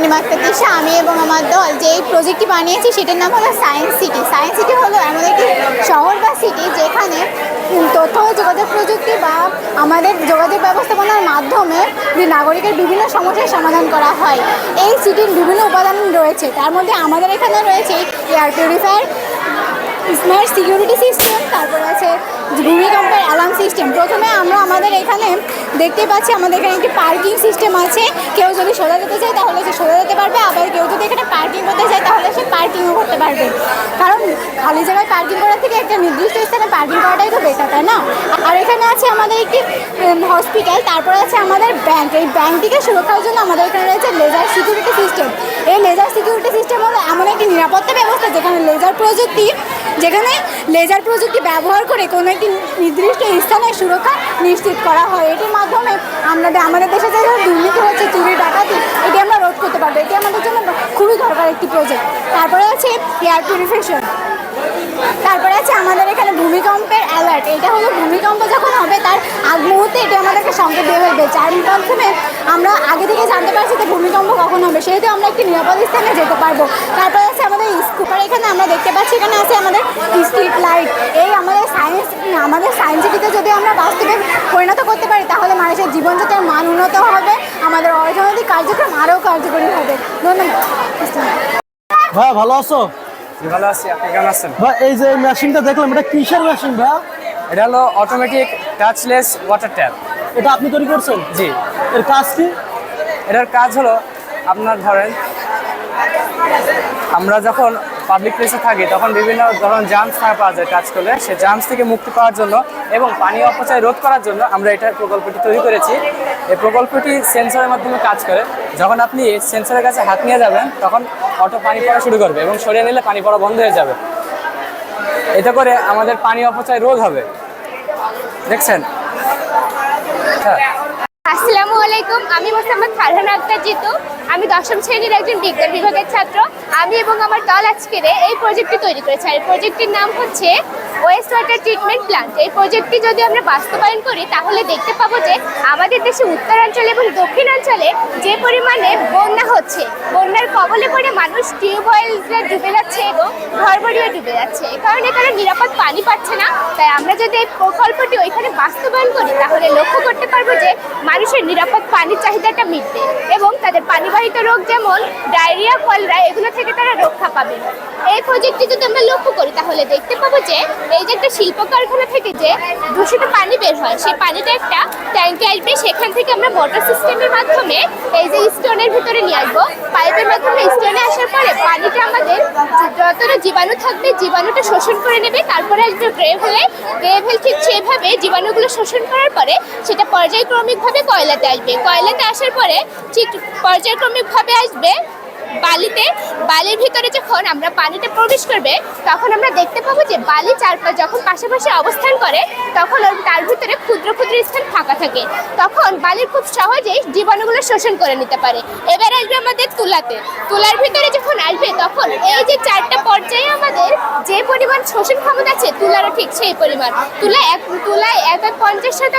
অনিমা আক্তার তিশা আমি এবং আমার দল যে এই প্রজেক্টটি বানিয়েছি, সেটার নাম হলো সায়েন্স সিটি সায়েন্স সিটি হলো এমন একটি শহর বা সিটি যেখানে তথ্য যোগাযোগ প্রযুক্তি বা আমাদের যোগাযোগ ব্যবস্থাপনার মাধ্যমে নাগরিকের বিভিন্ন সমস্যার সমাধান করা হয়। এই সিটির বিভিন্ন উপাদান রয়েছে। তার মধ্যে আমাদের এখানে রয়েছে air purifier smart security system তারপর আছে ভূমিকম্পের অ্যালার্ম সিস্টেম প্রথমে আমরা আমাদের এখানে দেখতে পাচ্ছি, আমাদের এখানে একটি পার্কিং সিস্টেম আছে। কেউ যদি সোজা যেতে চায় তাহলে সে সোজা যেতে পারবে। আবার কেউ যদি এখানে পার্কিং করতে চায় তাহলে সে পার্কিংও করতে পারবে। কারণ খালি জায়গায় পার্কিং করার থেকে একটা নির্দিষ্ট স্থানে পার্কিং করাটাই তো বেটার তাই না? আর এখানে আছে আমাদের একটি হসপিটাল তারপর আছে আমাদের ব্যাংক এই ব্যাংকটিকে সুরক্ষার জন্য আমাদের এখানে রয়েছে লেজার সিকিউরিটি সিস্টেম এই লেজার সিকিউরিটি সিস্টেম হলো এমন একটি নিরাপত্তা ব্যবস্থা যেখানে লেজার প্রযুক্তি, যেখানে লেজার প্রযুক্তি ব্যবহার করে কোনো একটি নির্দিষ্ট স্থানের সুরক্ষা নিশ্চিত করা হয়। এটির মাধ্যমে আমরা আমাদের দেশে যে দুর্নীতি হচ্ছে, চুরি, ডাকাতি, এটি আমরা রোধ করতে পারব। এটি আমাদের জন্য খুবই দরকার একটি প্রজেক্ট তারপরে আছে এয়ার পিউরিফিকেশন তারপরে আছে আমাদের এখানে ভূমিকম্পের অ্যালার্ট এটা হলো ভূমিকম্প যখন হবে, তার আগ মুহূর্তে এটি আমাদেরকে সংকেত দিয়ে ফেলবে যার মাধ্যমে আমরা আগে থেকে জানতে পারছি যে ভূমিকম্প কখন হবে, সেহেতু আমরা একটি নিরাপদ স্থানে যেতে পারব। তারপরে আছে আমাদের স্কুপার এখানে আমরা দেখতে পাচ্ছি, এখানে আছে আমাদের স্ট্রিট লাইট এই আমাদের সায়েন্স আমাদের সায়েন্স সিটিতে যদি আমরা বাস্তবে পরিণত করতে পারি, তাহলে মানুষের জীবনযাত্রার মান উন্নত হবে, আমাদের অর্থনৈতিক কার্যক্রম আরও কার্যকরী হবে। ধন্যবাদ। ভাই, ভালো আছো? ভালো আছি। আপনি কেমন আছেন? বা এই যে মেশিনটা দেখলাম এটা কিসের মেশিন ভাই? এটা হলো অটোমেটিক টাচলেস ওয়াটার ট্যাপ এটা আপনি তৈরি করছেন? জি। এর কাজ কি? এটার কাজ হলো আপনার ধরেন আমরা যখন পাবলিক প্লেসে থাকি, তখন বিভিন্ন ধরনের থাকা পাওয়া যায় কাজ করলে। সে জামস থেকে মুক্তি পাওয়ার জন্য এবং পানি অপচয় রোধ করার জন্য আমরা এটা প্রকল্পটি তৈরি করেছি। এই প্রকল্পটি সেন্সরের মাধ্যমে কাজ করে। যখন আপনি সেন্সরের কাছে হাত নিয়ে যাবেন, তখন অটো পানি পড়া শুরু করবে এবং সরিয়ে নিলে পানি পড়া বন্ধ হয়ে যাবে। এতে করে আমাদের পানি অপচয় রোধ হবে। দেখছেন? হ্যাঁ। আসসালামু আলাইকুম, আমি মোসাম্মদ ফারহানা আক্তার জিতু। আমি দশম শ্রেণির একজন বিজ্ঞান বিভাগের ছাত্র। আমি এবং আমার দল আজকের এই প্রজেক্টটি তৈরি করেছি। আর এই প্রজেক্টটির নাম হচ্ছে ওয়েস্ট ওয়াটার ট্রিটমেন্ট প্ল্যান্ট এই প্রজেক্টটি যদি আমরা বাস্তবায়ন করি, তাহলে দেখতে পাবো যে আমাদের দেশে উত্তরাঞ্চলে এবং দক্ষিণাঞ্চলে যে পরিমাণে বন্যা হচ্ছে, বন্যার কবলে পড়ে মানুষ টিউবওয়েলটা ডুবে যাচ্ছে এবং ঘরবাড়িও ডুবে যাচ্ছে। এই কারণে তারা নিরাপদ পানি পাচ্ছে না। তাই আমরা যদি এই প্রকল্পটি ওইখানে বাস্তবায়ন করি, তাহলে লক্ষ্য করতে পারব যে মানুষের নিরাপদ পানির চাহিদাটা মিটবে এবং তাদের পানিবাহিত রোগ যেমন ডায়রিয়া, কলরা, এগুলো থেকে তারা রক্ষা পাবে। এই প্রজেক্টটি যদি আমরা লক্ষ্য করি, তাহলে দেখতে পাবো যে এই যে একটা শিল্প কারখানা থেকে যে দূষিত পানি বের হয়, সেই পানিটা একটা ট্যাঙ্কে আসবে। সেখান থেকে আমরা মোটর সিস্টেমের মাধ্যমে এই যে ভিতরে নিয়ে আসব। পাইপের মাধ্যমে স্টেনে আসার পরে পানিটা আমাদের যতটা জীবাণু থাকবে, জীবাণুটা শোষণ করে নেবে। তারপরে আসবে গ্রেভেলে গ্রেভেল ঠিক সেভাবে জীবাণুগুলো শোষণ করার পরে সেটা পর্যায়ক্রমিকভাবে কয়লাতে আসবে। কয়লাতে আসার পরে ঠিক পর্যায়ক্রমিকভাবে আসবে বালিতে, বালির ভিতরে যখন আমরা পানিটা প্রবেশ করবে, তখন আমরা দেখতে পাবো যে বালি চারপাশ যখন পাশাপাশি অবস্থান করে, তখন তার ভিতরে ক্ষুদ্র ক্ষুদ্র স্থান ফাঁকা থাকে। তখন বালির খুব সহজেই জীবাণুগুলো শোষণ করে নিতে পারে। এবার আসবে আমাদের তুলাতে। তুলার ভিতরে যখন আসবে, তখন এই যে চারটা পর্যায়ে আমাদের যে পরিমাণ শোষণ ক্ষমতা আছে, তুলারও ঠিক সেই পরিমাণ। তুলা এক, তুলায় এক এক পঞ্চাশ শতাংশ